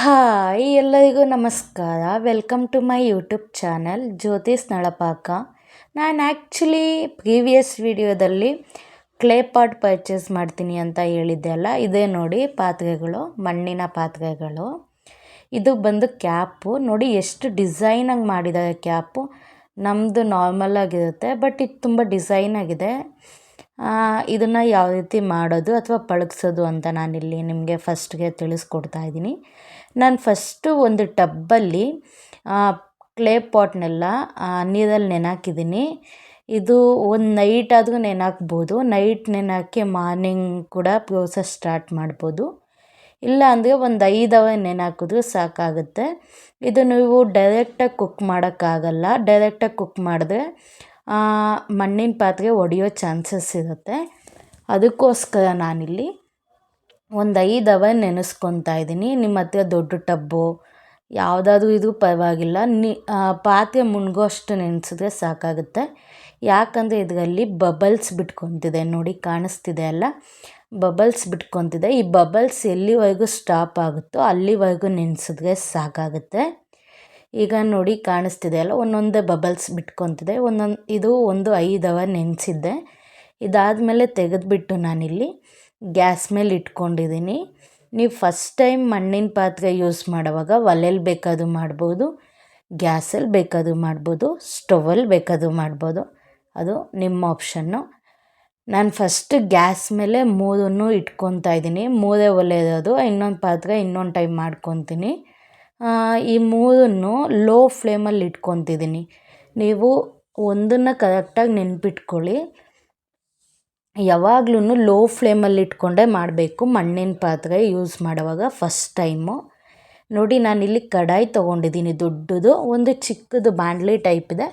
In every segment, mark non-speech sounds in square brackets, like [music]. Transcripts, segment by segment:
Hi, ಎಲ್ಲರಿಗೂ ನಮಸ್ಕಾರ. Welcome to my YouTube channel Jyothi's Nalapaka ನಾನು ಆ್ಯಕ್ಚುಲಿ ಪ್ರೀವಿಯಸ್ ವಿಡಿಯೋದಲ್ಲಿ ಕ್ಲೇ ಪಾಟ್ ಪರ್ಚೇಸ್ ಮಾಡ್ತೀನಿ ಅಂತ ಹೇಳಿದ್ದೆ ಅಲ್ಲ? ಇದೇ ನೋಡಿ ಪಾತ್ರೆಗಳು, ಮಣ್ಣಿನ ಪಾತ್ರೆಗಳು. ಇದು ಬಂದು ಕ್ಯಾಪು. ನೋಡಿ ಎಷ್ಟು ಡಿಸೈನಾಗಿ ಮಾಡಿದ್ದಾರೆ ಕ್ಯಾಪು. ನಮ್ಮದು ನಾರ್ಮಲ್ ಆಗಿರುತ್ತೆ ಬಟ್ ಇದು ತುಂಬ ಡಿಸೈನ್ ಆಗಿದೆ. ಇದನ್ನು ಯಾವ ರೀತಿ ಮಾಡೋದು ಅಥವಾ ಪಳಗಿಸೋದು ಅಂತ ನಾನಿಲ್ಲಿ ನಿಮಗೆ ಫಸ್ಟ್ಗೆ ತಿಳಿಸ್ಕೊಡ್ತಾ ಇದ್ದೀನಿ. ನಾನು ಫಸ್ಟು ಒಂದು ಟಬ್ಬಲ್ಲಿ ಕ್ಲೇ ಪಾಟ್ನೆಲ್ಲ ನೀರಲ್ಲಿ ನೆನೆಹಾಕಿದ್ದೀನಿ ಇದು ಒಂದು ನೈಟ್ ಆದರೂ ನೆನೆಹಾಕ್ಬೋದು ನೈಟ್ ನೆನೆಹಾಕಿ ಮಾರ್ನಿಂಗ್ ಕೂಡ ಪ್ರೋಸೆಸ್ ಸ್ಟಾರ್ಟ್ ಮಾಡ್ಬೋದು. ಇಲ್ಲ ಅಂದರೆ ಒಂದು ಐದು ಅವರ್ ನೆನೆಹಾಕಿದ್ರೂ ಸಾಕಾಗುತ್ತೆ. ಇದು ನೀವು ಡೈರೆಕ್ಟಾಗಿ ಕುಕ್ ಮಾಡೋಕ್ಕಾಗಲ್ಲ. ಡೈರೆಕ್ಟಾಗಿ ಕುಕ್ ಮಾಡಿದ್ರೆ ಮಣ್ಣಿನ ಪಾತ್ರೆ ಒಡೆಯೋ ಚಾನ್ಸಸ್ ಇರುತ್ತೆ. ಅದಕ್ಕೋಸ್ಕರ ನಾನಿಲ್ಲಿ ಒಂದು ಐದು ಅವ ನೆನೆಸ್ಕೊತಾ ಇದ್ದೀನಿ. ನಿಮ್ಮ ಹತ್ರ ದೊಡ್ಡ ಟಬ್ಬು, ಯಾವುದಾದ್ರೂ ಇದು ಪರವಾಗಿಲ್ಲ. ನಿ ಪಾತ್ರೆ ಮುಳುಗೋ ಅಷ್ಟು ನೆನೆಸಿದ್ರೆ ಸಾಕಾಗುತ್ತೆ. ಯಾಕಂದರೆ ಇದರಲ್ಲಿ ಬಬಲ್ಸ್ ಬಿಟ್ಕೊತಿದೆ. ನೋಡಿ, ಕಾಣಿಸ್ತಿದೆ ಅಲ್ಲ? ಬಬಲ್ಸ್ ಬಿಟ್ಕೊತಿದೆ. ಈ ಬಬಲ್ಸ್ ಎಲ್ಲಿವರೆಗೂ ಸ್ಟಾಪ್ ಆಗುತ್ತೋ ಅಲ್ಲಿವರೆಗೂ ನೆನೆಸಿದ್ರೆ ಸಾಕಾಗುತ್ತೆ. ಈಗ ನೋಡಿ, ಕಾಣಿಸ್ತಿದೆ ಅಲ್ಲ? ಒಂದೊಂದೇ ಬಬಲ್ಸ್ ಬಿಟ್ಕೊತಿದೆ. ಒಂದೊಂದು, ಇದು ಒಂದು ಐದು ಅವರ್ ನೆನೆಸಿದ್ದೆ. ಇದಾದಮೇಲೆ ತೆಗೆದುಬಿಟ್ಟು ನಾನಿಲ್ಲಿ ಗ್ಯಾಸ್ ಮೇಲೆ ಇಟ್ಕೊಂಡಿದ್ದೀನಿ. ನೀವು ಫಸ್ಟ್ ಟೈಮ್ ಮಣ್ಣಿನ ಪಾತ್ರೆ ಯೂಸ್ ಮಾಡುವಾಗ ಒಲೆಯಲ್ಲಿ ಬೇಕಾದ್ರೂ ಮಾಡ್ಬೋದು, ಗ್ಯಾಸಲ್ಲಿ ಬೇಕಾದ್ರೂ ಮಾಡ್ಬೋದು, ಸ್ಟವಲ್ಲಿ ಬೇಕಾದ್ರೂ ಮಾಡ್ಬೋದು. ಅದು ನಿಮ್ಮ ಆಪ್ಷನ್ನು ನಾನು ಫಸ್ಟ್ ಗ್ಯಾಸ್ ಮೇಲೆ ಮೂರನ್ನು ಇಟ್ಕೊತಾ ಇದ್ದೀನಿ. ಮೂರೇ ಒಲೆ ಇರೋದು, ಇನ್ನೊಂದು ಪಾತ್ರೆ ಇನ್ನೊಂದು ಟೈಮ್ ಮಾಡ್ಕೊತೀನಿ. ಈ ಮೂರನ್ನು ಲೋ ಫ್ಲೇಮಲ್ಲಿ ಇಟ್ಕೊತಿದ್ದೀನಿ. ನೀವು ಒಂದನ್ನು ಕರೆಕ್ಟಾಗಿ ನೆನ್ಪಿಟ್ಕೊಳ್ಳಿ. ಯಾವಾಗ್ಲೂ ಲೋ ಫ್ಲೇಮಲ್ಲಿ ಇಟ್ಕೊಂಡೇ ಮಾಡಬೇಕು. ಮಣ್ಣಿನ ಪಾತ್ರೆ ಯೂಸ್ ಮಾಡುವಾಗ ಫಸ್ಟ್ ಟೈಮು ನೋಡಿ, ನಾನಿಲ್ಲಿ ಕಡಾಯಿ ತೊಗೊಂಡಿದ್ದೀನಿ. ದೊಡ್ಡದು, ಒಂದು ಚಿಕ್ಕದು ಬಾಣಲಿ ಟೈಪ್ ಇದೆ.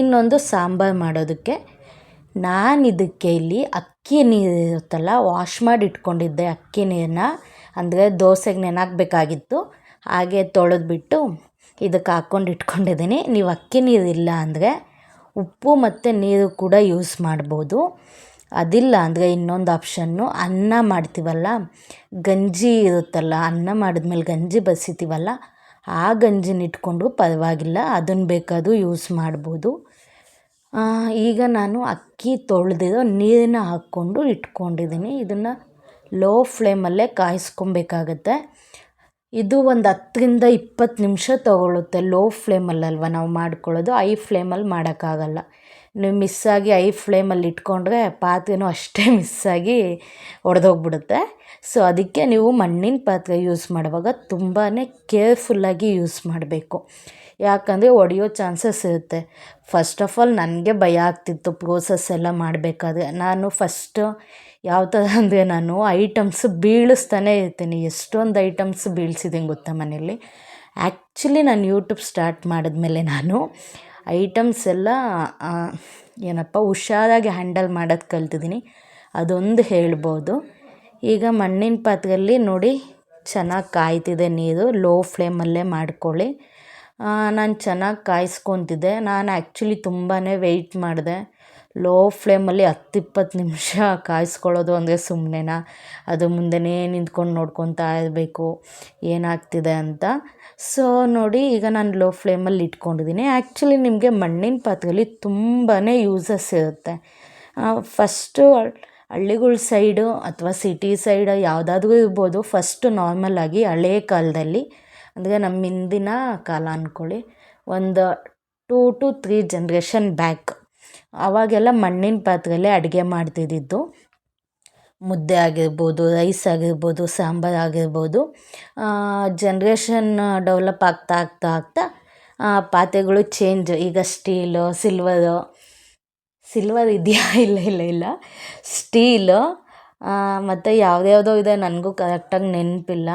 ಇನ್ನೊಂದು ಸಾಂಬಾರು ಮಾಡೋದಕ್ಕೆ. ನಾನು ಇದಕ್ಕೆ ಇಲ್ಲಿ ಅಕ್ಕಿ ನೀರು ಇರುತ್ತಲ್ಲ ವಾಶ್ ಮಾಡಿ ಇಟ್ಕೊಂಡಿದ್ದೆ ಅಕ್ಕಿ ನೀರನ್ನ ಅಂದರೆ ದೋಸೆಗೆ ನೆನಾಕಬೇಕಾಗಿತ್ತು. ಹಾಗೆ ತೊಳೆದ್ಬಿಟ್ಟು ಇದಕ್ಕೆ ಹಾಕ್ಕೊಂಡು ಇಟ್ಕೊಂಡಿದ್ದೀನಿ. ನೀವು ಅಕ್ಕಿ ನೀರು ಇಲ್ಲ ಅಂದರೆ ಉಪ್ಪು ಮತ್ತು ನೀರು ಕೂಡ ಯೂಸ್ ಮಾಡ್ಬೋದು. ಅದಿಲ್ಲ ಅಂದರೆ ಇನ್ನೊಂದು ಆಪ್ಷನ್ನು ಅನ್ನ ಮಾಡ್ತೀವಲ್ಲ, ಗಂಜಿ ಇರುತ್ತಲ್ಲ, ಅನ್ನ ಮಾಡಿದ್ಮೇಲೆ ಗಂಜಿ ಬಸಿತೀವಲ್ಲ, ಆ ಗಂಜಿನ ಇಟ್ಕೊಂಡು ಪರವಾಗಿಲ್ಲ, ಅದನ್ನು ಬೇಕಾದರೂ ಯೂಸ್ ಮಾಡ್ಬೋದು. ಈಗ ನಾನು ಅಕ್ಕಿ ತೊಳೆದಿರೋ ನೀರನ್ನ ಹಾಕ್ಕೊಂಡು ಇಟ್ಕೊಂಡಿದ್ದೀನಿ. ಇದನ್ನು ಲೋ ಫ್ಲೇಮಲ್ಲೇ ಕಾಯಿಸ್ಕೊಬೇಕಾಗತ್ತೆ. ಇದು ಒಂದು ಹತ್ತರಿಂದ ಇಪ್ಪತ್ತು ನಿಮಿಷ ತಗೊಳ್ಳುತ್ತೆ ಲೋ ಫ್ಲೇಮಲ್ಲಲ್ವ ನಾವು ಮಾಡ್ಕೊಳ್ಳೋದು. ಐ ಫ್ಲೇಮಲ್ಲಿ ಮಾಡೋಕ್ಕಾಗಲ್ಲ. ನೀವು ಮಿಸ್ಸಾಗಿ ಐ ಫ್ಲೇಮಲ್ಲಿ ಇಟ್ಕೊಂಡ್ರೆ ಪಾತ್ರೆನೂ ಅಷ್ಟೇ [laughs] ಮಿಸ್ಸಾಗಿ ಒಡೆದೋಗ್ಬಿಡುತ್ತೆ. ಸೊ ಅದಕ್ಕೆ ನೀವು ಮಣ್ಣಿನ ಪಾತ್ರೆ ಯೂಸ್ ಮಾಡುವಾಗ ತುಂಬಾ ಕೇರ್ಫುಲ್ಲಾಗಿ ಯೂಸ್ ಮಾಡಬೇಕು. ಯಾಕಂದರೆ ಒಡೆಯೋ ಚಾನ್ಸಸ್ ಇರುತ್ತೆ. ಫಸ್ಟ್ ಆಫ್ ಆಲ್ ನನಗೆ ಭಯ ಆಗ್ತಿತ್ತು ಪ್ರೋಸೆಸ್ ಎಲ್ಲ ಮಾಡಬೇಕಾದ್ರೆ. ನಾನು ಫಸ್ಟು ಯಾವ ಥರ ಅಂದರೆ ನಾನು ಐಟಮ್ಸ್ ಬೀಳಿಸ್ತಾನೆ ಇರ್ತೀನಿ. ಎಷ್ಟೊಂದು ಐಟಮ್ಸ್ ಬೀಳ್ಸಿದ್ದೀನಿ ಗೊತ್ತಾ ಮನೇಲಿ ಆ್ಯಕ್ಚುಲಿ ನಾನು ಯೂಟ್ಯೂಬ್ ಸ್ಟಾರ್ಟ್ ಮಾಡಿದ್ಮೇಲೆ ನಾನು ಐಟಮ್ಸ್ ಎಲ್ಲ ಏನಪ್ಪ, ಹುಷಾರಾಗಿ ಹ್ಯಾಂಡಲ್ ಮಾಡೋದು ಕಲ್ತಿದ್ದೀನಿ. ಅದೊಂದು ಹೇಳ್ಬೋದು. ಈಗ ಮಣ್ಣಿನ ಪಾತ್ರೆಯಲ್ಲಿ ನೋಡಿ, ಚೆನ್ನಾಗಿ ಕಾಯ್ತಿದೆ ನೀರು, ಲೋ ಫ್ಲೇಮಲ್ಲೇ ಮಾಡ್ಕೊಳ್ಳಿ. ನಾನು ಚೆನ್ನಾಗಿ ಕಾಯಿಸ್ಕೊತಿದ್ದೆ. ನಾನು ಆ್ಯಕ್ಚುಲಿ ತುಂಬಾ ವೆಯ್ಟ್ ಮಾಡಿದೆ. ಲೋ ಫ್ಲೇಮಲ್ಲಿ ಹತ್ತು ಇಪ್ಪತ್ತು ನಿಮಿಷ ಕಾಯಿಸ್ಕೊಳ್ಳೋದು ಅಂದರೆ ಸುಮ್ಮನೆನಾ. ಅದು ಮುಂದೆನೇ ನಿಂತ್ಕೊಂಡು ನೋಡ್ಕೊತಾ ಇರಬೇಕು. ಏನಾಗ್ತಿದೆ ಅಂತ. ಸೊ ನೋಡಿ, ಈಗ ನಾನು ಲೋ ಫ್ಲೇಮಲ್ಲಿ ಇಟ್ಕೊಂಡಿದ್ದೀನಿ. ಆ್ಯಕ್ಚುಲಿ ನಿಮಗೆ ಮಣ್ಣಿನ ಪಾತ್ರೆಯಲ್ಲಿ ತುಂಬಾ ಯೂಸಸ್ ಇರುತ್ತೆ. ಫಸ್ಟು ಹಳ್ಳಿಗಳ ಸೈಡು ಅಥವಾ ಸಿಟಿ ಸೈಡ್ ಯಾವುದಾದ್ರೂ ಇರ್ಬೋದು. ಫಸ್ಟು ನಾರ್ಮಲಾಗಿ ಹಳೇ ಕಾಲದಲ್ಲಿ, ಅಂದರೆ ನಮ್ಮ ಹಿಂದಿನ ಕಾಲ ಅಂದ್ಕೊಳ್ಳಿ ಒಂದು two to three generation back ಆವಾಗೆಲ್ಲ ಮಣ್ಣಿನ ಪಾತ್ರೆಯಲ್ಲೇ ಅಡುಗೆ ಮಾಡ್ತಿದ್ದಿದ್ದು. ಮುದ್ದೆ ಆಗಿರ್ಬೋದು, ರೈಸ್ ಆಗಿರ್ಬೋದು, ಸಾಂಬಾರು ಆಗಿರ್ಬೋದು ಜನ್ರೇಷನ್ ಡೆವಲಪ್ ಆಗ್ತಾ ಆಗ್ತಾ ಆಗ್ತಾ ಪಾತ್ರೆಗಳು ಚೇಂಜ್ ಈಗ ಸ್ಟೀಲು ಸಿಲ್ವರು ಸಿಲ್ವರ್ ಇದೆಯಾ? ಇಲ್ಲ ಇಲ್ಲ ಇಲ್ಲ. ಸ್ಟೀಲು ಮತ್ತು ಯಾವ್ದ್ಯಾವುದೋ ಇದೆ. ನನಗೂ ಕರೆಕ್ಟಾಗಿ ನೆನಪಿಲ್ಲ.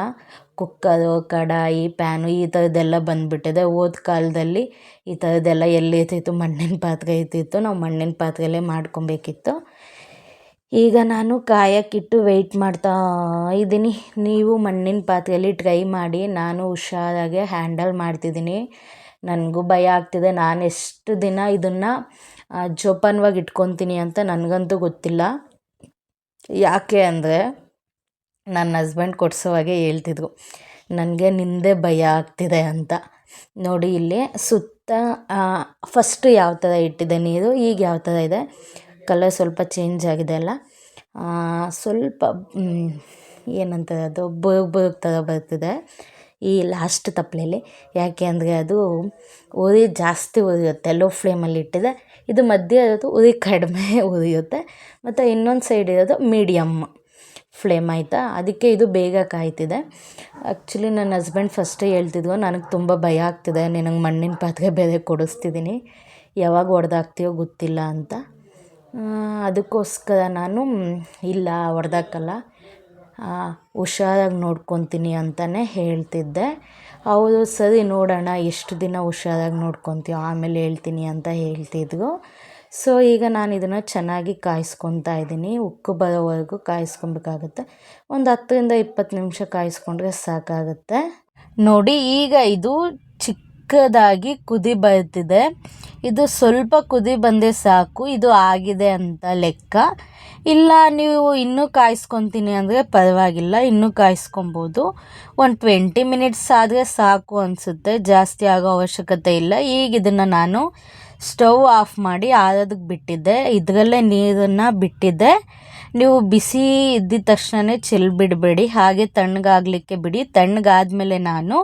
ಕುಕ್ಕರು, ಕಡಾಯಿ, ಪ್ಯಾನು ಈ ಥರದ್ದೆಲ್ಲ ಬಂದುಬಿಟ್ಟಿದೆ. ಹೋದ ಕಾಲದಲ್ಲಿ ಈ ಥರದ್ದೆಲ್ಲ ಎಲ್ಲಿ ಇರ್ತಿತ್ತು? ಮಣ್ಣಿನ ಪಾತ್ರೆ ಇರ್ತಿತ್ತು. ನಾವು ಮಣ್ಣಿನ ಪಾತ್ರೆಯಲ್ಲೇ ಮಾಡ್ಕೊಬೇಕಿತ್ತು. ಈಗ ನಾನು ಕಾಯಕ್ಕಿಟ್ಟು ವೆಯ್ಟ್ ಮಾಡ್ತಾ ಇದ್ದೀನಿ. ನೀವು ಮಣ್ಣಿನ ಪಾತ್ರೆಯಲ್ಲಿ ಟ್ರೈ ಮಾಡಿ. ನಾನು ಹುಷಾರಾಗೆ ಹ್ಯಾಂಡಲ್ ಮಾಡ್ತಿದ್ದೀನಿ. ನನಗೂ ಭಯ ಆಗ್ತಿದೆ. ನಾನು ಎಷ್ಟು ದಿನ ಇದನ್ನು ಜೋಪಾನವಾಗಿ ಇಟ್ಕೊತೀನಿ ಅಂತ ನನಗಂತೂ ಗೊತ್ತಿಲ್ಲ. ಯಾಕೆ ಅಂದರೆ ನನ್ನ ಹಸ್ಬೆಂಡ್ ಕೊಡಿಸೋವಾಗೆ ಹೇಳ್ತಿದ್ರು. ನನಗೆ ನಿಂದೆ ಭಯ ಆಗ್ತಿದೆ ಅಂತ. ನೋಡಿ ಇಲ್ಲಿ ಸುತ್ತ ಫಸ್ಟ್ ಯಾವ ಥರ ಇಟ್ಟಿದೆ ನೀರು, ಈಗ ಯಾವ ಥರ ಇದೆ? ಕಲರ್ ಸ್ವಲ್ಪ ಚೇಂಜ್ ಆಗಿದೆ ಅಲ್ಲ? ಸ್ವಲ್ಪ ಏನಂತಾರೆ ಅದು? ಬೋಗ್ ಬೋಗ್ ಥರ ಬರ್ತಿದೆ. ಈ ಲಾಸ್ಟ್ ತಪ್ಪಲೆಯಲ್ಲಿ ಯಾಕೆ ಅಂದರೆ ಅದು ಉರಿ, ಜಾಸ್ತಿ ಉರಿಯುತ್ತೆ. ಲೋ ಫ್ಲೇಮಲ್ಲಿ ಇಟ್ಟಿದೆ. ಇದು ಮಧ್ಯ ಇರೋದು ಉರಿ ಕಡಿಮೆ [laughs] ಉರಿಯುತ್ತೆ. ಮತ್ತು ಇನ್ನೊಂದು ಸೈಡ್ ಇರೋದು ಮೀಡಿಯಮ್ ಫ್ಲೇಮ್ ಆಯಿತಾ? ಅದಕ್ಕೆ ಇದು ಬೇಗ ಕಾಯ್ತಿದೆ. ಆ್ಯಕ್ಚುಲಿ ನನ್ನ ಹಸ್ಬೆಂಡ್ ಫಸ್ಟೇ ಹೇಳ್ತಿದ್ವು, ನನಗೆ ತುಂಬ ಭಯ ಆಗ್ತಿದೆ ನಿನಗೆ ಮಣ್ಣಿನ ಪಾತ್ರೆ ಬೇರೆ ಕೊಡಿಸ್ತಿದ್ದೀನಿ ಯಾವಾಗ ಹೊಡೆದಾಕ್ತೀಯೋ ಗೊತ್ತಿಲ್ಲ ಅಂತ. ಅದಕ್ಕೋಸ್ಕರ ನಾನು, ಇಲ್ಲ ಹೊಡೆದಾಕಲ್ಲ ಹುಷಾರಾಗಿ ನೋಡ್ಕೊತೀನಿ ಅಂತಲೇ ಹೇಳ್ತಿದ್ದೆ. ಅವರು ಸರಿ, ನೋಡೋಣ, ಎಷ್ಟು ದಿನ ಹುಷಾರಾಗಿ ನೋಡ್ಕೊತೀವೋ ಆಮೇಲೆ ಹೇಳ್ತೀನಿ ಅಂತ ಹೇಳ್ತಿದ್ರು ಸೊ, ಈಗ ನಾನು ಇದನ್ನು ಚೆನ್ನಾಗಿ ಕಾಯಿಸ್ಕೊತಾ ಇದ್ದೀನಿ. ಉಕ್ಕು ಬರೋವರೆಗೂ ಕಾಯಿಸ್ಕೊಬೇಕಾಗತ್ತೆ. ಒಂದು ಹತ್ತರಿಂದ ಇಪ್ಪತ್ತು ನಿಮಿಷ ಕಾಯಿಸ್ಕೊಂಡ್ರೆ ಸಾಕಾಗುತ್ತೆ. ನೋಡಿ, ಈಗ ಇದು ಚಿಕ್ಕದಾಗಿ ಕುದಿ ಬರ್ತಿದೆ. ಇದು ಸ್ವಲ್ಪ ಕುದಿ ಬಂದರೆ ಸಾಕು. ಇದು ಆಗಿದೆ ಅಂತ ಲೆಕ್ಕ. ಇಲ್ಲ, ನೀವು ಇನ್ನೂ ಕಾಯಿಸ್ಕೊತೀನಿ ಅಂದರೆ ಪರವಾಗಿಲ್ಲ. ಇನ್ನೂ ಕಾಯಿಸ್ಕೊಬೋದು. ಒಂದು ಟ್ವೆಂಟಿ ಮಿನಿಟ್ಸ್ ಆದರೆ ಸಾಕು ಅನಿಸುತ್ತೆ. ಜಾಸ್ತಿ ಆಗೋ ಅವಶ್ಯಕತೆ ಇಲ್ಲ. ಈಗ ಇದನ್ನು ನಾನು ಸ್ಟವ್ ಆಫ್ ಮಾಡಿ ಆರೋದಕ್ಕೆ ಬಿಟ್ಟಿದ್ದೆ. ಇದರಲ್ಲೇ ನೀರನ್ನು ಬಿಟ್ಟಿದ್ದೆ. ನೀವು ಬಿಸಿ ಇದ್ದಿದ ತಕ್ಷಣವೇ ಚೆಲ್ ಬಿಡಬೇಡಿ. ಹಾಗೆ ತಣ್ಣಗಾಗಲಿಕ್ಕೆ ಬಿಡಿ. ತಣ್ಣಗಾದ್ಮೇಲೆ ನಾನು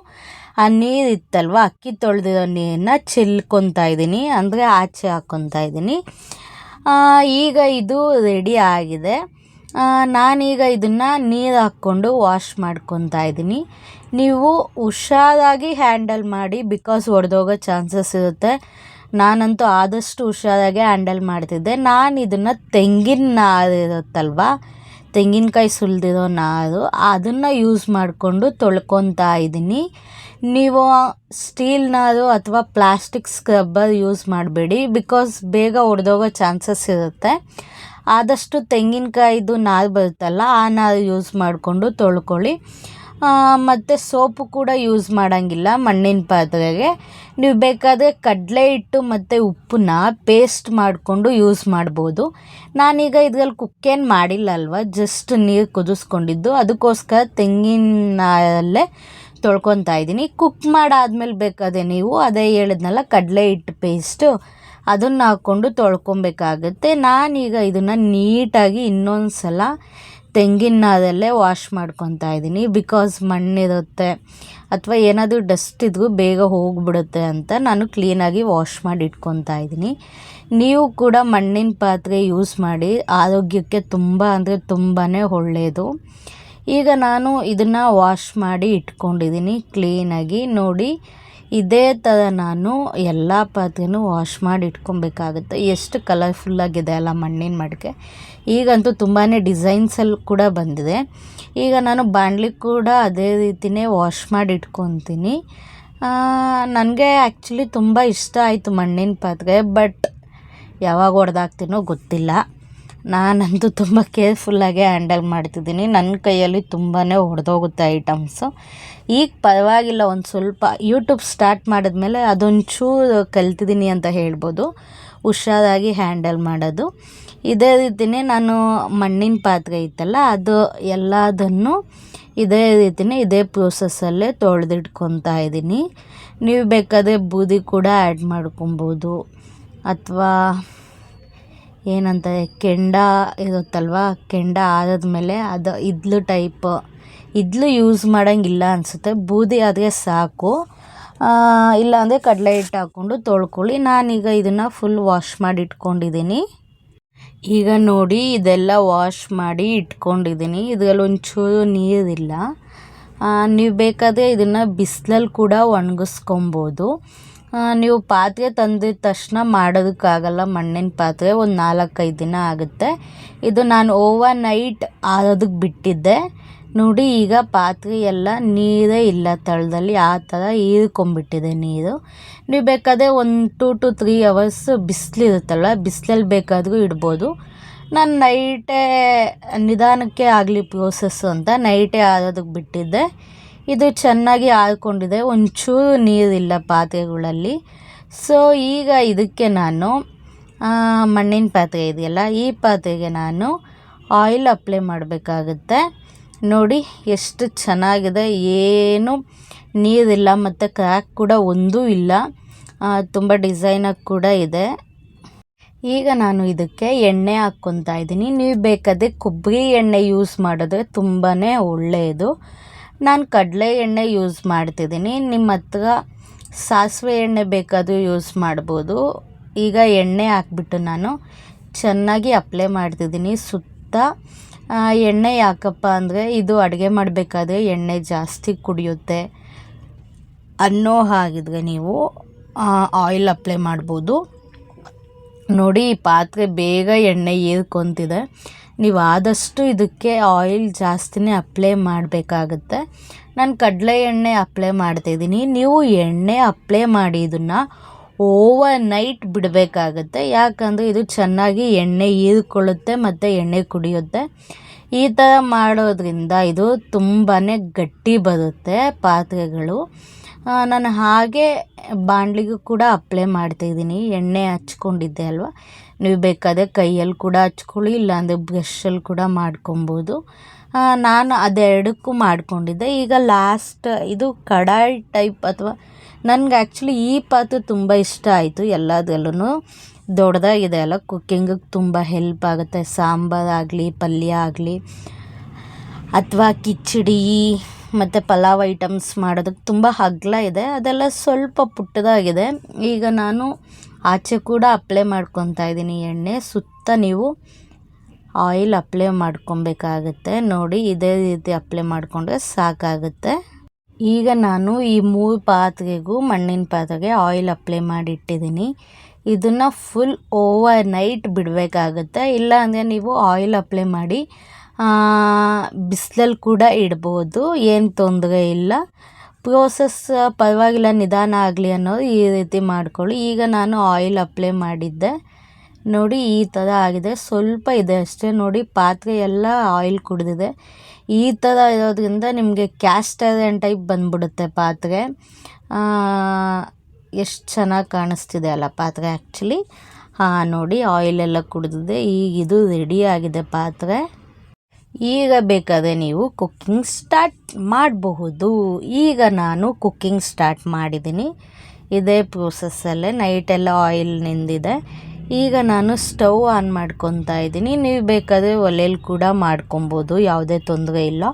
ಆ ನೀರು ಇತ್ತಲ್ವ ಅಕ್ಕಿ ತೊಳೆದಿರೋ ನೀರನ್ನ ಚೆಲ್ಕೊತಾ ಇದ್ದೀನಿ. ಅಂದರೆ ಆಚೆ ಹಾಕ್ಕೊತಾ ಇದ್ದೀನಿ. ಈಗ ಇದು ರೆಡಿ ಆಗಿದೆ. ನಾನೀಗ ಇದನ್ನು ನೀರು ಹಾಕ್ಕೊಂಡು ವಾಶ್ ಮಾಡ್ಕೊತಾ ಇದ್ದೀನಿ. ನೀವು ಹುಷಾರಾಗಿ ಹ್ಯಾಂಡಲ್ ಮಾಡಿ ಬಿಕಾಸ್ ಒಡೆದೋಗೋ ಚಾನ್ಸಸ್ ಇರುತ್ತೆ. ನಾನಂತೂ ಆದಷ್ಟು ಹುಷಾರಾಗೆ ಹ್ಯಾಂಡಲ್ ಮಾಡ್ತಿದ್ದೆ. ನಾನು ಇದನ್ನು ತೆಂಗಿನ ನಾರಿರುತ್ತಲ್ವಾ ತೆಂಗಿನಕಾಯಿ ಸುಲಿದಿರೋ ನಾರು, ಅದನ್ನು ಯೂಸ್ ಮಾಡಿಕೊಂಡು ತೊಳ್ಕೊತಾ ಇದ್ದೀನಿ. ನೀವು ಸ್ಟೀಲ್ ನಾರು ಅಥವಾ ಪ್ಲಾಸ್ಟಿಕ್ ಸ್ಕ್ರಬ್ಬರ್ ಯೂಸ್ ಮಾಡಬೇಡಿ. ಬಿಕಾಸ್ ಬೇಗ ಒಡೆದೋಗೋ ಚಾನ್ಸಸ್ ಇರುತ್ತೆ. ಆದಷ್ಟು ತೆಂಗಿನಕಾಯಿದು ನಾರು ಬರುತ್ತಲ್ಲ, ಆ ನಾರು ಯೂಸ್ ಮಾಡಿಕೊಂಡು ತೊಳ್ಕೊಳ್ಳಿ. ಮತ್ತು ಸೋಪು ಕೂಡ ಯೂಸ್ ಮಾಡೋಂಗಿಲ್ಲ ಮಣ್ಣಿನ ಪಾತ್ರೆಗೆ. ನೀವು ಬೇಕಾದರೆ ಕಡಲೆ ಹಿಟ್ಟು ಮತ್ತು ಉಪ್ಪನ್ನ ಪೇಸ್ಟ್ ಮಾಡಿಕೊಂಡು ಯೂಸ್ ಮಾಡ್ಬೋದು. ನಾನೀಗ ಇದ್ರಲ್ಲಿ ಕುಕ್ಕೇನು ಮಾಡಿಲ್ಲ ಅಲ್ವ ಜಸ್ಟ್ ನೀರು ಕುದಿಸ್ಕೊಂಡಿದ್ದು. ಅದಕ್ಕೋಸ್ಕರ ತೆಂಗಿನಲ್ಲೇ ತೊಳ್ಕೊತಾ ಇದ್ದೀನಿ. ಕುಕ್ ಮಾಡಾದ್ಮೇಲೆ ಬೇಕಾದ್ರೆ ನೀವು ಅದೇ ಹೇಳಿದ್ನಲ್ಲ, ಕಡಲೆ ಹಿಟ್ಟು ಪೇಸ್ಟು, ಅದನ್ನು ಹಾಕ್ಕೊಂಡು ತೊಳ್ಕೊಬೇಕಾಗತ್ತೆ. ನಾನೀಗ ಇದನ್ನು ನೀಟಾಗಿ ಇನ್ನೊಂದು ಸಲ ತೆಂಗಿನ ನಾರಲ್ಲೇ ವಾಶ್ ಮಾಡ್ಕೊತಾ ಇದ್ದೀನಿ ಬಿಕಾಸ್ ಮಣ್ಣಿರುತ್ತೆ. ಅಥವಾ ಏನಾದರೂ ಡಸ್ಟ್ ಇದ್ರೂ ಬೇಗ ಹೋಗಿಬಿಡುತ್ತೆ ಅಂತ ನಾನು ಕ್ಲೀನಾಗಿ ವಾಶ್ ಮಾಡಿ ಇಟ್ಕೊತಾ ಇದ್ದೀನಿ ನೀವು ಕೂಡ ಮಣ್ಣಿನ ಪಾತ್ರೆ ಯೂಸ್ ಮಾಡಿ. ಆರೋಗ್ಯಕ್ಕೆ ತುಂಬ ಅಂದರೆ ತುಂಬಾ ಒಳ್ಳೆಯದು ಈಗ ನಾನು ಇದನ್ನು ವಾಶ್ ಮಾಡಿ ಇಟ್ಕೊಂಡಿದ್ದೀನಿ ಕ್ಲೀನಾಗಿ ನೋಡಿ. ಇದೇ ಥರ ನಾನು ಎಲ್ಲ ಪಾತ್ರೆನೂ ವಾಶ್ ಮಾಡಿ ಇಟ್ಕೊಬೇಕಾಗುತ್ತೆ. ಎಷ್ಟು ಕಲರ್ಫುಲ್ಲಾಗಿದೆ ಅಲ್ಲ ಮಣ್ಣಿನ ಮಡಿಕೆ. ಈಗಂತೂ ತುಂಬಾ ಡಿಸೈನ್ಸಲ್ಲಿ ಕೂಡ ಬಂದಿದೆ. ಈಗ ನಾನು ಬಾಣಲಿ ಕೂಡ ಅದೇ ರೀತಿಯೇ ವಾಶ್ ಮಾಡಿ ಇಟ್ಕೊತೀನಿ. ನನಗೆ ಆ್ಯಕ್ಚುಲಿ ತುಂಬ ಇಷ್ಟ ಆಯಿತು ಮಣ್ಣಿನ ಪಾತ್ರೆ ಬಟ್ ಯಾವಾಗ ಹೊಡೆದಾಕ್ತೀನೋ ಗೊತ್ತಿಲ್ಲ. ನಾನಂತೂ ತುಂಬ ಕೇರ್ಫುಲ್ಲಾಗೆ ಹ್ಯಾಂಡಲ್ ಮಾಡ್ತಿದ್ದೀನಿ. ನನ್ನ ಕೈಯಲ್ಲಿ ತುಂಬಾ ಹೊಡೆದೋಗುತ್ತೆ ಐಟಮ್ಸು ಈಗ ಪರವಾಗಿಲ್ಲ, ಒಂದು ಸ್ವಲ್ಪ ಯೂಟ್ಯೂಬ್ ಸ್ಟಾರ್ಟ್ ಮಾಡಿದ್ಮೇಲೆ ಅದೊಂಚೂರು ಕಲ್ತಿದ್ದೀನಿ ಅಂತ ಹೇಳ್ಬೋದು. ಹುಷಾರಾಗಿ ಹ್ಯಾಂಡಲ್ ಮಾಡೋದು. ಇದೇ ರೀತಿಯೇ ನಾನು ಮಣ್ಣಿನ ಪಾತ್ರೆ ಇತ್ತಲ್ಲ, ಅದು ಎಲ್ಲದನ್ನು ಇದೇ ರೀತಿಯೇ ಇದೇ ಪ್ರೋಸೆಸ್ಸಲ್ಲೇ ತೊಳೆದಿಟ್ಕೊತಾ ಇದ್ದೀನಿ. ನೀವು ಬೇಕಾದರೆ ಬೂದಿ ಕೂಡ ಆ್ಯಡ್ ಮಾಡ್ಕೊಬೋದು. ಅಥವಾ ಏನಂತಾರೆ ಕೆಂಡ ಇರುತ್ತಲ್ವಾ? ಕೆಂಡ ಆರಿದ್ಮೇಲೆ ಅದು ಇದ್ಲು ಟೈಪ್ ಇದ್ಲು ಯೂಸ್ ಮಾಡೋಂಗಿಲ್ಲ ಅನಿಸುತ್ತೆ. ಬೂದಿ ಆದರೆ ಸಾಕು. ಇಲ್ಲಾಂದರೆ ಕಡಲೆ ಹಿಟ್ಟು ಹಾಕ್ಕೊಂಡು ತೊಳ್ಕೊಳ್ಳಿ. ನಾನೀಗ ಇದನ್ನು ಫುಲ್ ವಾಶ್ ಮಾಡಿ ಇಟ್ಕೊಂಡಿದ್ದೀನಿ ಈಗ ನೋಡಿ, ಇದೆಲ್ಲ ವಾಶ್ ಮಾಡಿ ಇಟ್ಕೊಂಡಿದ್ದೀನಿ ಇದರಲ್ಲಿ ಒಂಚೂರು ನೀರಿಲ್ಲ. ನೀವು ಬೇಕಾದರೆ ಇದನ್ನು ಬಿಸಿಲಲ್ಲಿ ಕೂಡ ಒಣಗಿಸ್ಕೊಬೋದು. ನೀವು ಪಾತ್ರೆ ತಂದಿದ ತಕ್ಷಣ ಮಾಡೋದಕ್ಕಾಗಲ್ಲ, ಮಣ್ಣಿನ ಪಾತ್ರೆ ಒಂದು ನಾಲ್ಕೈದು ದಿನ ಆಗುತ್ತೆ. ಇದು ನಾನು ಓವರ್ ನೈಟ್ ಆರೋದಕ್ಕೆ ಬಿಟ್ಟಿದ್ದೆ. ನೋಡಿ, ಈಗ ಪಾತ್ರೆ ಎಲ್ಲ ನೀರೇ ಇಲ್ಲ ತಳದಲ್ಲಿ, ಆ ಥರ ಹೀರ್ಕೊಂಬಿಟ್ಟಿದೆ ನೀರು. ನೀವು ಬೇಕಾದರೆ ಒಂದು ಟೂ ಟು ತ್ರೀ ಅವರ್ಸ್ ಬಿಸಿಲಿರುತ್ತಲ್ಲ ಬಿಸಿಲಲ್ಲಿ ಬೇಕಾದರೂ ಇಡ್ಬೋದು. ನಾನು ನೈಟೇ ನಿಧಾನಕ್ಕೆ ಆಗಲಿ ಪ್ರೋಸೆಸ್ಸು ಅಂತ ನೈಟೇ ಆರೋದಕ್ಕೆ ಬಿಟ್ಟಿದ್ದೆ. ಇದು ಚೆನ್ನಾಗಿ ಆರಿಕೊಂಡಿದೆ ಒಂಚೂರು ನೀರಿಲ್ಲ ಪಾತ್ರೆಗಳಲ್ಲಿ. ಸೊ ಈಗ ಇದಕ್ಕೆ ನಾನು ಮಣ್ಣಿನ ಪಾತ್ರೆ ಇದೆಯಲ್ಲ, ಈ ಪಾತ್ರೆಗೆ ನಾನು ಆಯಿಲ್ ಅಪ್ಲೈ ಮಾಡಬೇಕಾಗುತ್ತೆ. ನೋಡಿ, ಎಷ್ಟು ಚೆನ್ನಾಗಿದೆ. ಏನು ನೀರಿಲ್ಲ ಮತ್ತು ಕ್ರ್ಯಾಕ್ ಕೂಡ ಒಂದೂ ಇಲ್ಲ. ತುಂಬ ಡಿಸೈನಾಗಿ ಕೂಡ ಇದೆ. ಈಗ ನಾನು ಇದಕ್ಕೆ ಎಣ್ಣೆ ಹಾಕ್ಕೊತಾ ಇದ್ದೀನಿ. ನೀವು ಬೇಕಾದರೆ ಕೊಬ್ಬರಿ ಎಣ್ಣೆ ಯೂಸ್ ಮಾಡಿದ್ರೆ ತುಂಬಾ ಒಳ್ಳೆಯದು. ನಾನು ಕಡಲೆ ಎಣ್ಣೆ ಯೂಸ್ ಮಾಡ್ತಿದ್ದೀನಿ. ನಿಮ್ಮ ಹತ್ರ ಸಾಸಿವೆ ಎಣ್ಣೆ ಬೇಕಾದರೂ ಯೂಸ್ ಮಾಡ್ಬೋದು. ಈಗ ಎಣ್ಣೆ ಹಾಕ್ಬಿಟ್ಟು ನಾನು ಚೆನ್ನಾಗಿ ಅಪ್ಲೈ ಮಾಡ್ತಿದ್ದೀನಿ. ಸುತ್ತ ಎಣ್ಣೆ ಯಾಕಪ್ಪ ಅಂದರೆ ಇದು ಅಡುಗೆ ಮಾಡಬೇಕಾದ್ರೆ ಎಣ್ಣೆ ಜಾಸ್ತಿ ಕುಡಿಯುತ್ತೆ. ಅನ್ನೋ ಹಾಗಿದ್ರೆ ನೀವು ಆಯಿಲ್ ಅಪ್ಲೈ ಮಾಡ್ಬೋದು. ನೋಡಿ ಪಾತ್ರೆ ಬೇಗ ಎಣ್ಣೆ ಏರ್ಕೊತಿದೆ. ನೀವು ಆದಷ್ಟು ಇದಕ್ಕೆ ಆಯಿಲ್ ಜಾಸ್ತಿನೇ ಅಪ್ಲೈ ಮಾಡಬೇಕಾಗತ್ತೆ. ನಾನು ಕಡಲೆ ಎಣ್ಣೆ ಅಪ್ಲೈ ಮಾಡ್ತಾಯಿದ್ದೀನಿ ನೀವು ಎಣ್ಣೆ ಅಪ್ಲೈ ಮಾಡಿ ಇದನ್ನು ಓವರ್ ನೈಟ್ ಬಿಡಬೇಕಾಗತ್ತೆ. ಯಾಕಂದರೆ ಇದು ಚೆನ್ನಾಗಿ ಎಣ್ಣೆ ಹೀರಿಕೊಳ್ಳುತ್ತೆ ಮತ್ತು ಎಣ್ಣೆ ಕುಡಿಯುತ್ತೆ. ಈ ಥರ ಮಾಡೋದ್ರಿಂದ ಇದು ತುಂಬಾ ಗಟ್ಟಿ ಬರುತ್ತೆ ಪಾತ್ರೆಗಳು. ನಾನು ಹಾಗೆ ಬಾಣಲಿಗೂ ಕೂಡ ಅಪ್ಲೈ ಮಾಡ್ತಾಯಿದ್ದೀನಿ ಎಣ್ಣೆ ಹಚ್ಕೊಂಡಿದ್ದೆ ಅಲ್ವಾ? ನೀವು ಬೇಕಾದರೆ ಕೈಯಲ್ಲಿ ಕೂಡ ಹಚ್ಕೊಳ್ಳಿ, ಇಲ್ಲಾಂದರೆ ಬ್ರಷಲ್ಲಿ ಕೂಡ ಮಾಡ್ಕೊಬೋದು. ನಾನು ಅದೆರಡಕ್ಕೂ ಮಾಡಿಕೊಂಡಿದ್ದೆ. ಈಗ ಲಾಸ್ಟ್ ಇದು ಕಡಾಯಿ ಟೈಪ್ ಅಥವಾ ನನಗೆ ಆ್ಯಕ್ಚುಲಿ ಈ ಪಾತ್ರೆ ತುಂಬ ಇಷ್ಟ ಆಯಿತು ಎಲ್ಲದ್ರಲ್ಲೂ ದೊಡ್ಡದಾಗಿದೆ ಅಲ್ಲ ಕುಕ್ಕಿಂಗಿಗೆ ತುಂಬ ಹೆಲ್ಪ್ ಆಗುತ್ತೆ. ಸಾಂಬಾರಾಗಲಿ ಪಲ್ಯ ಆಗಲಿ, ಅಥವಾ ಕಿಚಡಿ, ಮತ್ತು ಪಲಾವ್ ಐಟಮ್ಸ್ ಮಾಡೋದಕ್ಕೆ ತುಂಬ ಅಗ್ಲ ಇದೆ. ಅದೆಲ್ಲ ಸ್ವಲ್ಪ ಪುಟ್ಟದಾಗಿದೆ. ಈಗ ನಾನು ಆಚೆ ಕೂಡ ಅಪ್ಲೈ ಮಾಡ್ಕೊತಾ ಇದ್ದೀನಿ. ಎಣ್ಣೆ ಸುತ್ತ ನೀವು ಆಯಿಲ್ ಅಪ್ಲೈ ಮಾಡ್ಕೊಬೇಕಾಗತ್ತೆ. ನೋಡಿ ಇದೇ ರೀತಿ ಅಪ್ಲೈ ಮಾಡಿಕೊಂಡ್ರೆ ಸಾಕಾಗುತ್ತೆ. ಈಗ ನಾನು ಈ ಮೂರು ಪಾತ್ರೆಗೂ ಮಣ್ಣಿನ ಪಾತ್ರೆಗೆ ಆಯಿಲ್ ಅಪ್ಲೈ ಮಾಡಿ ಇಟ್ಟಿದ್ದೀನಿ ಇದನ್ನು ಫುಲ್ ಓವರ್ ನೈಟ್ ಬಿಡಬೇಕಾಗುತ್ತೆ. ಇಲ್ಲ ಅಂದರೆ ನೀವು ಆಯಿಲ್ ಅಪ್ಲೈ ಮಾಡಿ ಬಿಸಿಲಲ್ಲಿ ಕೂಡ ಇಡ್ಬೋದು. ಏನು ತೊಂದರೆ ಇಲ್ಲ. ಪ್ರೋಸೆಸ್ ಪರವಾಗಿಲ್ಲ, ನಿಧಾನ ಆಗಲಿ ಅನ್ನೋದು ಈ ರೀತಿ ಮಾಡಿಕೊಳ್ಳಿ. ಈಗ ನಾನು ಆಯಿಲ್ ಅಪ್ಲೈ ಮಾಡಿದ್ದೆ. ನೋಡಿ, ಈ ಥರ ಆಗಿದೆ. ಸ್ವಲ್ಪ ಇದೆ ಅಷ್ಟೇ. ನೋಡಿ, ಪಾತ್ರೆ ಎಲ್ಲ ಆಯಿಲ್ ಕುಡಿದಿದೆ. ಈ ಥರ ಇರೋದ್ರಿಂದ ನಿಮಗೆ ಕ್ಯಾಸ್ಟ್ ಐರನ್ ಟೈಪ್ ಬಂದ್ಬಿಡುತ್ತೆ ಪಾತ್ರೆ. ಎಷ್ಟು ಚೆನ್ನಾಗಿ ಕಾಣಿಸ್ತಿದೆ ಅಲ್ಲ ಪಾತ್ರೆ ಆ್ಯಕ್ಚುಲಿ ಹಾಂ, ನೋಡಿ ಆಯಿಲೆಲ್ಲ ಕುಡಿದಿದೆ. ಈಗ ಇದು ರೆಡಿ ಆಗಿದೆ ಪಾತ್ರೆ. ಈಗ ಬೇಕಾದರೆ ನೀವು ಕುಕ್ಕಿಂಗ್ ಸ್ಟಾರ್ಟ್ ಮಾಡಬಹುದು. ಈಗ ನಾನು ಕುಕ್ಕಿಂಗ್ ಸ್ಟಾರ್ಟ್ ಮಾಡಿದ್ದೀನಿ. ಇದೇ ಪ್ರೋಸೆಸ್ಸಲ್ಲೇ ನೈಟೆಲ್ಲ ಆಯಿಲ್ ನಿಂದಿದೆ. ಈಗ ನಾನು ಸ್ಟವ್ ಆನ್ ಮಾಡ್ಕೊತಾ ಇದ್ದೀನಿ. ನೀವು ಬೇಕಾದರೆ ಒಲೆಯಲ್ಲಿ ಕೂಡ ಮಾಡ್ಕೊಬೋದು, ಯಾವುದೇ ತೊಂದರೆ ಇಲ್ಲ.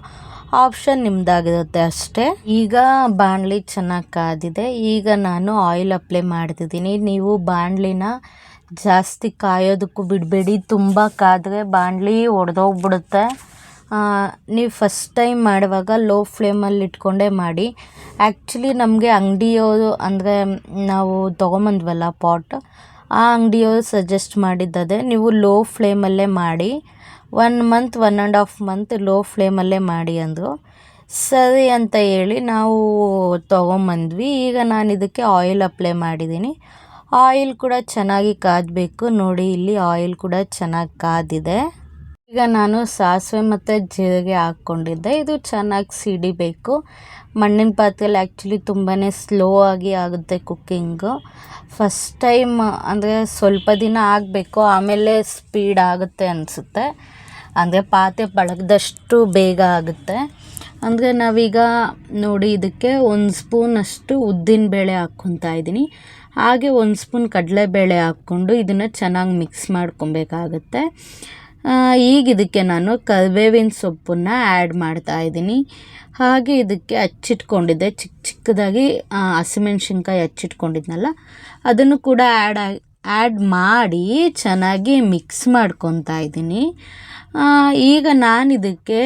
ಆಪ್ಷನ್ ನಿಮ್ಮದಾಗಿರುತ್ತೆ ಅಷ್ಟೇ. ಈಗ ಬಾಣಲಿ ಚೆನ್ನಾಗಿ ಕಾದಿದೆ. ಈಗ ನಾನು ಆಯಿಲ್ ಅಪ್ಲೈ ಮಾಡ್ತಿದ್ದೀನಿ. ನೀವು ಬಾಣಲಿನ ಜಾಸ್ತಿ ಕಾಯೋದಕ್ಕೂ ಬಿಡಬೇಡಿ. ತುಂಬ ಕಾದರೆ ಬಾಣಲಿ ಒಡೆದೋಗ್ಬಿಡುತ್ತೆ. ನೀವು ಫಸ್ಟ್ ಟೈಮ್ ಮಾಡುವಾಗ ಲೋ ಫ್ಲೇಮಲ್ಲಿ ಇಟ್ಕೊಂಡೇ ಮಾಡಿ. ಆ್ಯಕ್ಚುಲಿ ನಮಗೆ ಅಂಗಡಿಯವರು ಅಂದರೆ ನಾವು ತೊಗೊಂಬಂದ್ವಲ್ಲ ಪಾಟ್ ಆ ಅಂಗಡಿಯವರು ಸಜೆಸ್ಟ್ ಮಾಡಿದ್ದದೆ ನೀವು ಲೋ ಫ್ಲೇಮಲ್ಲೇ ಮಾಡಿ. One month one and half month low ಫ್ಲೇಮಲ್ಲೇ ಮಾಡಿ ಅಂದರು. ಸರಿ ಅಂತ ಹೇಳಿ ನಾವು ತೊಗೊಂಬಂದ್ವಿ. ಈಗ ನಾನು ಇದಕ್ಕೆ ಆಯಿಲ್ ಅಪ್ಲೈ ಮಾಡಿದ್ದೀನಿ ಆಯಿಲ್ ಕೂಡ ಚೆನ್ನಾಗಿ ಕಾದಬೇಕು. ನೋಡಿ, ಇಲ್ಲಿ ಆಯಿಲ್ ಕೂಡ ಚೆನ್ನಾಗಿ ಕಾದಿದೆ. ಈಗ ನಾನು ಸಾಸಿವೆ ಮತ್ತು ಜೀರಿಗೆ ಹಾಕ್ಕೊಂಡಿದ್ದೆ. ಇದು ಚೆನ್ನಾಗಿ ಸಿಡಿಬೇಕು. ಮಣ್ಣಿನ ಪಾತ್ರೆಯಲ್ಲಿ ಆ್ಯಕ್ಚುಲಿ ತುಂಬಾ ಸ್ಲೋ ಆಗಿ ಆಗುತ್ತೆ ಕುಕ್ಕಿಂಗು ಫಸ್ಟ್ ಟೈಮ್ ಅಂದರೆ ಸ್ವಲ್ಪ ದಿನ ಆಗಬೇಕು, ಆಮೇಲೆ ಸ್ಪೀಡ್ ಆಗುತ್ತೆ ಅನಿಸುತ್ತೆ. ಅಂದರೆ ಪಾತ್ರೆ ಬಳಗದಷ್ಟು ಬೇಗ ಆಗುತ್ತೆ. ಅಂದರೆ ನಾವೀಗ ನೋಡಿ ಇದಕ್ಕೆ ಒಂದು ಸ್ಪೂನಷ್ಟು ಉದ್ದಿನಬೇಳೆ ಹಾಕ್ಕೊತಾ ಇದ್ದೀನಿ. ಹಾಗೆ ಒಂದು ಸ್ಪೂನ್ ಕಡಲೆಬೇಳೆ ಹಾಕ್ಕೊಂಡು ಇದನ್ನು ಚೆನ್ನಾಗಿ ಮಿಕ್ಸ್ ಮಾಡ್ಕೊಬೇಕಾಗತ್ತೆ. ಈಗ ಇದಕ್ಕೆ ನಾನು ಕರಿಬೇವಿನ ಸೊಪ್ಪನ್ನು ಆ್ಯಡ್ ಮಾಡ್ತಾ ಇದ್ದೀನಿ. ಹಾಗೆ ಇದಕ್ಕೆ ಹಚ್ಚಿಟ್ಕೊಂಡಿದ್ದೆ ಚಿಕ್ಕ ಚಿಕ್ಕದಾಗಿ ಹಸಿಮೆಣ್ಸಿನ್ಕಾಯಿ ಹಚ್ಚಿಟ್ಕೊಂಡಿದ್ನಲ್ಲ, ಅದನ್ನು ಕೂಡ ಆ್ಯಡ್ ಆ್ಯಡ್ ಮಾಡಿ ಚೆನ್ನಾಗಿ ಮಿಕ್ಸ್ ಮಾಡ್ಕೊತಾ ಇದ್ದೀನಿ. ಈಗ ನಾನು ಇದಕ್ಕೆ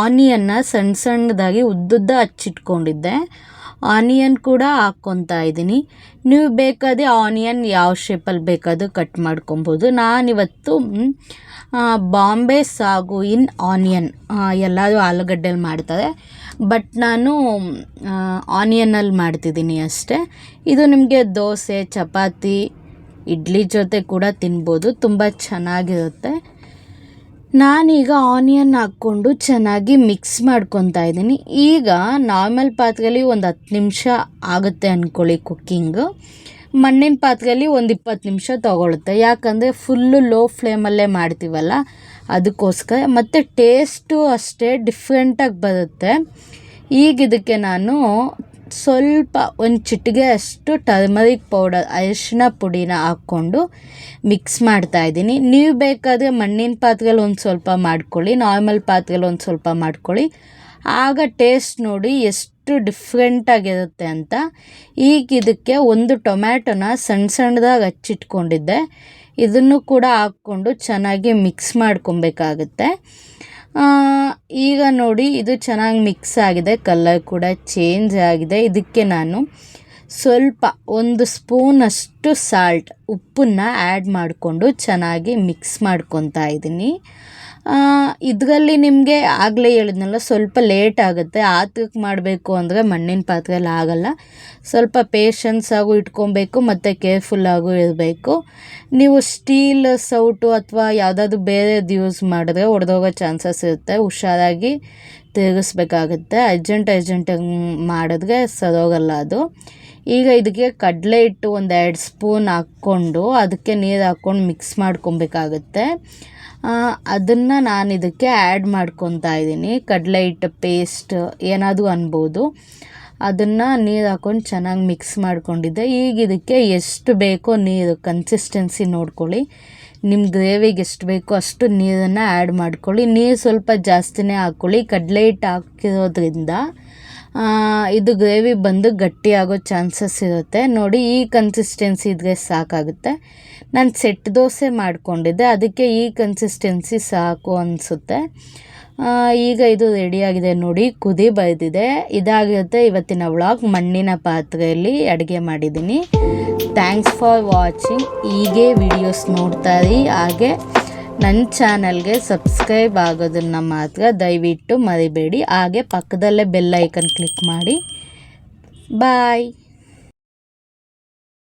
ಆನಿಯನ್ನ ಸಣ್ಣ ಸಣ್ಣದಾಗಿ ಉದ್ದುದ್ದ ಹಚ್ಚಿಟ್ಕೊಂಡಿದ್ದೆ. ಆನಿಯನ್ ಕೂಡ ಹಾಕ್ಕೊತಾ ಇದ್ದೀನಿ. ನೀವು ಬೇಕಾದರೆ ಆನಿಯನ್ ಯಾವ ಶೇಪಲ್ಲಿ ಬೇಕಾದರೂ ಕಟ್ ಮಾಡ್ಕೊಬೋದು. ನಾನಿವತ್ತು ಬಾಂಬೆ ಸಾಗು ಇನ್ ಆನಿಯನ್. ಎಲ್ಲರೂ ಆಲೂಗಡ್ಡೆಲಿ ಮಾಡ್ತಾರೆ. ಬಟ್ ನಾನು ಆನಿಯನಲ್ಲಿ ಮಾಡ್ತಿದ್ದೀನಿ ಅಷ್ಟೇ. ಇದು ನಿಮಗೆ ದೋಸೆ, ಚಪಾತಿ, ಇಡ್ಲಿ ಜೊತೆ ಕೂಡ ತಿನ್ಬೋದು. ತುಂಬ ಚೆನ್ನಾಗಿರುತ್ತೆ. ನಾನೀಗ ಆನಿಯನ್ ಹಾಕ್ಕೊಂಡು ಚೆನ್ನಾಗಿ ಮಿಕ್ಸ್ ಮಾಡ್ಕೊತಾ ಇದ್ದೀನಿ. ಈಗ ನಾರ್ಮಲ್ ಪಾತ್ರೆಯಲ್ಲಿ ಒಂದು ಹತ್ತು ನಿಮಿಷ ಆಗುತ್ತೆ ಅಂದ್ಕೊಳ್ಳಿ ಕುಕ್ಕಿಂಗು ಮಣ್ಣಿನ ಪಾತ್ರೆಯಲ್ಲಿ ಒಂದು ಇಪ್ಪತ್ತು ನಿಮಿಷ ತೊಗೊಳುತ್ತೆ. ಯಾಕಂದರೆ ಫುಲ್ಲು ಲೋ ಫ್ಲೇಮಲ್ಲೇ ಮಾಡ್ತೀವಲ್ಲ, ಅದಕ್ಕೋಸ್ಕರ. ಮತ್ತು ಟೇಸ್ಟು ಅಷ್ಟೇ ಡಿಫ್ರೆಂಟಾಗಿ ಬರುತ್ತೆ. ಈಗ ಇದಕ್ಕೆ ನಾನು ಸ್ವಲ್ಪ ಒಂದು ಚಿಟಿಗೆ ಅಷ್ಟು ಟರ್ಮರಿಕ್ ಪೌಡರ್ ಅರಿಶಿನ ಪುಡಿನ ಹಾಕ್ಕೊಂಡು ಮಿಕ್ಸ್ ಮಾಡ್ತಾ ಇದ್ದೀನಿ. ನೀವು ಬೇಕಾದರೆ ಮಣ್ಣಿನ ಪಾತ್ರೆಯಲ್ಲಿ ಒಂದು ಸ್ವಲ್ಪ ಮಾಡ್ಕೊಳ್ಳಿ ನಾರ್ಮಲ್ ಪಾತ್ರೆಯಲ್ಲಿ ಒಂದು ಸ್ವಲ್ಪ ಮಾಡ್ಕೊಳ್ಳಿ. ಆಗ ಟೇಸ್ಟ್ ನೋಡಿ ಎಷ್ಟು ಡಿಫ್ರೆಂಟಾಗಿರುತ್ತೆ ಅಂತ. ಈಗ ಇದಕ್ಕೆ ಒಂದು ಟೊಮ್ಯಾಟೋನ ಸಣ್ಣ ಸಣ್ಣದಾಗಿ ಹಚ್ಚಿಟ್ಕೊಂಡಿದ್ದೆ. ಇದನ್ನು ಕೂಡ ಹಾಕ್ಕೊಂಡು ಚೆನ್ನಾಗಿ ಮಿಕ್ಸ್ ಮಾಡ್ಕೊಬೇಕಾಗುತ್ತೆ. ಈಗ ನೋಡಿ ಇದು ಚೆನ್ನಾಗಿ ಮಿಕ್ಸ್ ಆಗಿದೆ. ಕಲರ್ ಕೂಡ ಚೇಂಜ್ ಆಗಿದೆ. ಇದಕ್ಕೆ ನಾನು ಸ್ವಲ್ಪ ಒಂದು ಸ್ಪೂನಷ್ಟು ಸಾಲ್ಟ್ ಉಪ್ಪನ್ನು ಆ್ಯಡ್ ಮಾಡಿಕೊಂಡು ಚೆನ್ನಾಗಿ ಮಿಕ್ಸ್ ಮಾಡ್ಕೊತಾ ಇದ್ದೀನಿ. ಇದರಲ್ಲಿ ನಿಮಗೆ ಆಗಲೇ ಹೇಳಿದ್ನಲ್ಲ, ಸ್ವಲ್ಪ ಲೇಟ್ ಆಗುತ್ತೆ. ಆತಕ್ಕೆ ಮಾಡಬೇಕು ಅಂದರೆ ಮಣ್ಣಿನ ಪಾತ್ರೆಯಲ್ಲಿ ಆಗಲ್ಲ. ಸ್ವಲ್ಪ ಪೇಷನ್ಸ್ ಆಗು ಇಟ್ಕೊಬೇಕು, ಮತ್ತು ಕೇರ್ಫುಲ್ಲಾಗೂ ಇರಬೇಕು. ನೀವು ಸ್ಟೀಲ್ ಸೌಟು ಅಥವಾ ಯಾವುದಾದ್ರು ಬೇರೆದು ಯೂಸ್ ಮಾಡಿದ್ರೆ ಒಡೆದೋಗೋ ಚಾನ್ಸಸ್ ಇರುತ್ತೆ. ಹುಷಾರಾಗಿ ತಿರುಗಿಸ್ಬೇಕಾಗುತ್ತೆ. ಅರ್ಜೆಂಟ್ ಅರ್ಜೆಂಟಾಗಿ ಮಾಡಿದ್ರೆ ಸರೋಗಲ್ಲ ಅದು. ಈಗ ಇದಕ್ಕೆ ಕಡಲೆ ಹಿಟ್ಟು ಒಂದು ಎರಡು ಸ್ಪೂನ್ ಹಾಕ್ಕೊಂಡು, ಅದಕ್ಕೆ ನೀರು ಹಾಕ್ಕೊಂಡು ಮಿಕ್ಸ್ ಮಾಡ್ಕೊಬೇಕಾಗತ್ತೆ. ಅದನ್ನು ನಾನು ಇದಕ್ಕೆ ಆ್ಯಡ್ ಮಾಡ್ಕೊತಾ ಇದ್ದೀನಿ. ಕಡಲೆ ಹಿಟ್ಟು ಪೇಸ್ಟ್ ಏನಾದರೂ ಅನ್ಬೋದು. ಅದನ್ನು ನೀರು ಹಾಕ್ಕೊಂಡು ಚೆನ್ನಾಗಿ ಮಿಕ್ಸ್ ಮಾಡ್ಕೊಂಡಿದ್ದೆ. ಈಗ ಇದಕ್ಕೆ ಎಷ್ಟು ಬೇಕೋ ನೀರು ಕನ್ಸಿಸ್ಟೆನ್ಸಿ ನೋಡ್ಕೊಳ್ಳಿ. ನಿಮ್ಮ ಗ್ರೇವಿಗೆ ಎಷ್ಟು ಬೇಕೋ ಅಷ್ಟು ನೀರನ್ನು ಆ್ಯಡ್ ಮಾಡ್ಕೊಳ್ಳಿ. ನೀರು ಸ್ವಲ್ಪ ಜಾಸ್ತಿನೇ ಹಾಕ್ಕೊಳ್ಳಿ ಕಡಲೆ ಹಿಟ್ಟು ಹಾಕಿರೋದ್ರಿಂದ ಇದು ಗ್ರೇವಿ ಬಂದು ಗಟ್ಟಿಯಾಗೋ ಚಾನ್ಸಸ್ ಇರುತ್ತೆ. ನೋಡಿ, ಈ ಕನ್ಸಿಸ್ಟೆನ್ಸಿ ಇದ್ರೆ ಸಾಕಾಗುತ್ತೆ. ನಾನು ಸೆಟ್ ದೋಸೆ ಮಾಡಿಕೊಂಡಿದ್ದೆ, ಅದಕ್ಕೆ ಈ ಕನ್ಸಿಸ್ಟೆನ್ಸಿ ಸಾಕು ಅನಿಸುತ್ತೆ. ಈಗ ಇದು ರೆಡಿಯಾಗಿದೆ ನೋಡಿ, ಕುದಿ ಬರೆದಿದೆ ಇದಾಗಿರುತ್ತೆ ಇವತ್ತಿನ ವ್ಲಾಗ್ ಮಣ್ಣಿನ ಪಾತ್ರೆಯಲ್ಲಿ ಅಡುಗೆ ಮಾಡಿದ್ದೀನಿ. ಥ್ಯಾಂಕ್ಸ್ ಫಾರ್ ವಾಚಿಂಗ್ ಹೀಗೆ ವಿಡಿಯೋಸ್ ನೋಡ್ತಾ ಇರಿ. ಹಾಗೆ ನನ್ನ ಚಾನಲ್ಗೆ ಸಬ್ಸ್ಕ್ರೈಬ್ ಆಗೋದನ್ನು ಮಾತ್ರ ದಯವಿಟ್ಟು ಮರಿಬೇಡಿ. ಹಾಗೆ ಪಕ್ಕದಲ್ಲೇ ಬೆಲ್ ಐಕನ್ ಕ್ಲಿಕ್ ಮಾಡಿ. ಬಾಯ್.